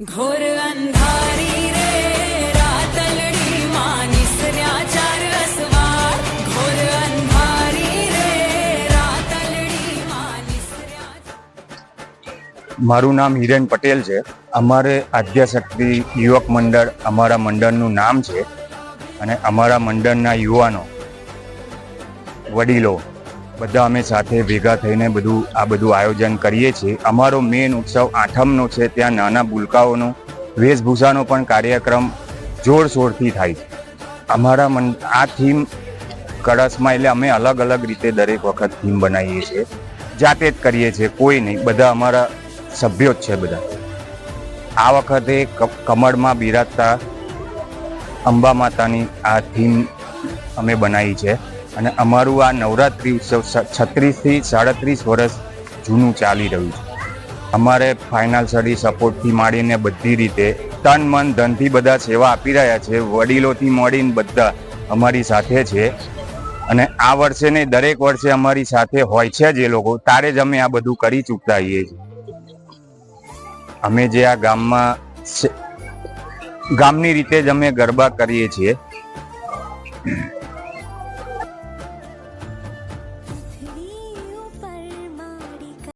ઘોર અંધારી રે મારું નામ હિરેન પટેલ છે. અમારે આદ્યશક્તિ યુવક મંડળ અમારા મંડળનું નામ છે. અને અમારા મંડળના યુવાનો, વડીલો બધા અમે સાથે ભેગા થઈને બધું, આ બધું આયોજન કરીએ છીએ. અમારો મેન ઉત્સવ આઠમનો છે, ત્યાં નાના બુલકાઓનો, વેશભૂષાનો પણ કાર્યક્રમ જોરશોરથી થાય છે. અમારા મન, આ થીમ કળશમાં એટલે અમે અલગ અલગ રીતે દરેક વખત થીમ બનાવીએ છીએ. જાતે જ કરીએ છીએ, કોઈ નહીં, બધા અમારા સભ્યો જ છે બધા. આ વખતે કમળમાં બિરાજતા અંબા માતાની આ થીમ અમે બનાવી છે. અને અમારું આ નવરાત્રિ ઉત્સવ છત્રીસથી સાડત્રીસ વર્ષ જૂનું ચાલી રહ્યું છે. અમારે ફાઇનાન્શિયલી સપોર્ટથી માંડીને બધી રીતે તન, મન, ધનથી બધા સેવા આપી રહ્યા છે. વડીલોથી મળીને બધા અમારી સાથે છે. અને આ વર્ષે ને દરેક વર્ષે અમારી સાથે હોય છે જ લોકો. તારે જ અમે આ બધું કરી ચૂકતા છીએ. અમે જે આ ગામમાં ગામની રીતે જ અમે ગરબા કરીએ છીએ.